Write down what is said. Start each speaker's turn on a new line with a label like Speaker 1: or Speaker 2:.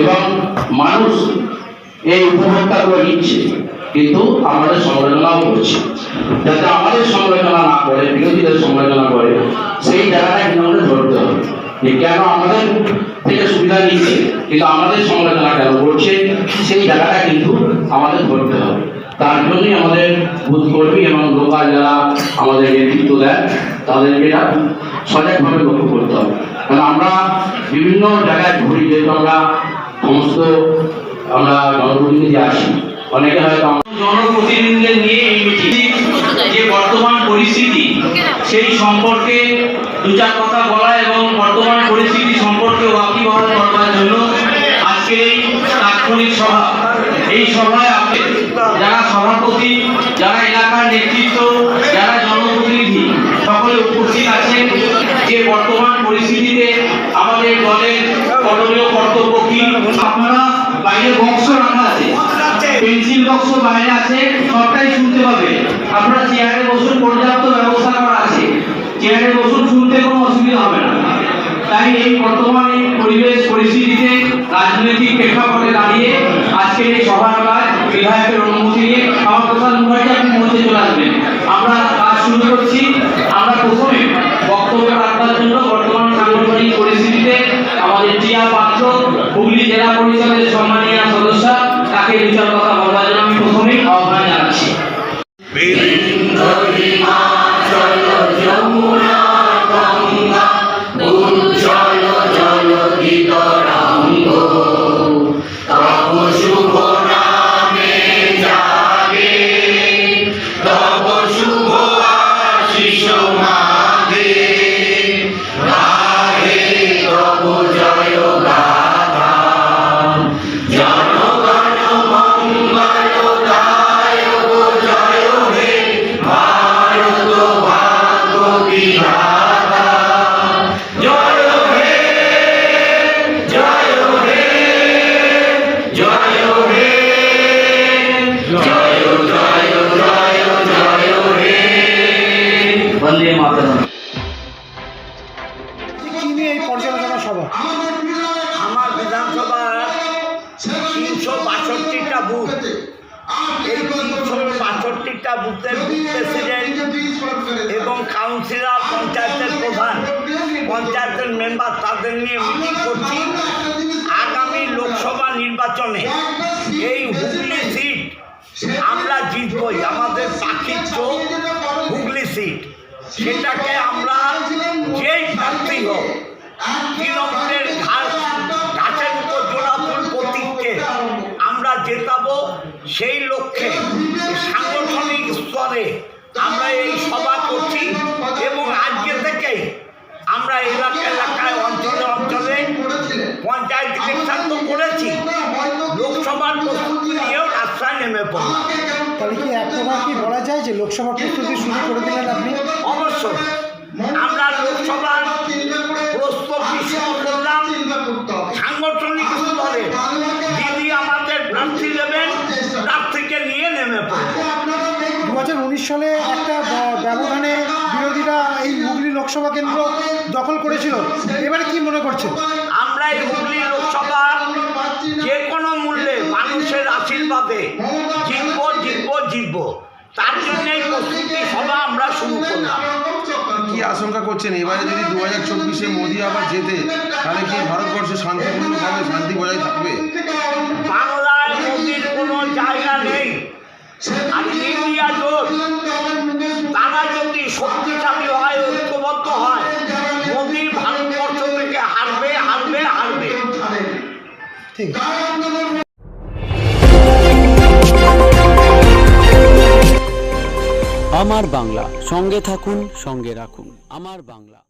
Speaker 1: এবং মানুষ এই উপভোক্তাগুলো নিচ্ছে, কিন্তু আমাদের সমালোচনাও করছে। যাতে আমাদের সমালোচনা না করে, বিরোধীদের সমালোচনা করে, সেই জায়গাটা কিন্তু আমাদের ধরতে হবে। যে কেন আমাদের থেকে সুবিধা নিচ্ছে, কিন্তু আমাদের সমালোচনা কেন করছে, সেই জায়গাটা কিন্তু আমাদের ধরতে হবে। তার জন্যই আমাদের বুথ কর্মী এবং লোকাল যারা আমাদের নেতৃত্ব দেয়, তাদেরকে এটা সজাগভাবে লক্ষ্য করতে হবে। কারণ আমরা বিভিন্ন জায়গায় ঘুরি, যেহেতু আমরা সমস্ত আমরা জনপ্রতিনিধি আসি। অনেকে হয়তো
Speaker 2: জনপ্রতিনিধিদের নিয়ে এই মিটিং যে বর্তমান পরিস্থিতি, সেই সম্পর্কে দু চার কথা বলা এবং বর্তমান পরিস্থিতি সম্পর্কে ওয়াকিবহাল করবার জন্য আজকে এই তাৎক্ষণিক সভা। এই সভায় আপনি যারা সভাপতি, যারা এলাকার নেতৃত্ব, যারা জনপ্রতিনিধি, সকলে উপস্থিত আছেন যে বর্তমান পরিস্থিতিতে আমাদের দলের বাইরে আছে, সবটাই শুনতে পাবে। আপনারা চেয়ারে বসুন, পর্যাপ্ত ব্যবস্থা করা আছে। চেয়ারে বসুন, শুনতে কোনো অসুবিধা হবে না। তাই এই বর্তমান এই পরিবেশ পরিস্থিতিতে রাজনৈতিক প্রেক্ষাপটে দাঁড়িয়ে আজকের এই সভাটায় বিধায়কের অনুমতি নিয়ে আমার প্রধান মুখার্জি আপনি মধ্যে চলে আসবেন। আমরা কাজ শুরু করছি। আমরা প্রথমে বক্তব্য রাখবার জন্য বর্তমান সাংগঠনিক পরিস্থিতিতে আমাদের টিয়া পাত্র, হুগলি জেলা পরিষদের সম্মানীয় সদস্য, তাকে বিচার কথা
Speaker 3: নিয়ে এই পর্যালোচনা সভা?
Speaker 4: আমার বিধানসভার তিনশো বাষট্টিটা বুথ। এই তিনশো বাষট্টিটা বুথের বুথ প্রেসিডেন্ট এবং কাউন্সিলর, পঞ্চায়েতের প্রধান, পঞ্চায়েতের মেম্বার তাদের নিয়ে মিটিং করছি আগামী লোকসভা নির্বাচনে। এই হুগলি সিট আমরা জিতবই। আমাদের পাখির চোখ হুগলি সিট। সেটাকে সেই লক্ষ্যে সাংগঠনিক স্তরে আমরা এই সভা করছি এবং আজকে থেকে আমরা এলাকা এলাকায় অঞ্চলে অঞ্চলে পঞ্চায়েত ইলেকশন তো করেছি লোকসভার প্রস্তুতি নিয়েও রাস্তায় নেমে পড়লাম।
Speaker 3: তাহলে কি এক প্রকার কি বলা যায় যে লোকসভা প্রস্তুতি শুরু করে দিলেন আপনি?
Speaker 4: অবশ্যই।
Speaker 3: লোকসভা কেন্দ্র দখল করেছিল। এবারে কি মনে করছেন?
Speaker 4: আমরা এই হুগলি লোকসভা যে কোনো মূল্যে মানুষের আশীর্বাদে জিতব জিতব জিতব। তার জন্যই প্রস্তুতি সভা আমরা শুরু করলাম।
Speaker 5: কি আশঙ্কা করছেন? এবারে যদি দু হাজার চব্বিশে মোদী আবার জেতে তাহলে কি ভারতবর্ষে শান্তিপূর্ণভাবে শান্তি বজায় থাকবে?
Speaker 4: বাংলায় মোদির কোনো জায়গা নেই। আর ইন্ডিয়া জোট তারা যদি শক্তিশালী হয় হয়
Speaker 3: ঠিক
Speaker 6: আমার বাংলা সঙ্গে থাকুন সঙ্গে রাখুন। আমার বাংলা।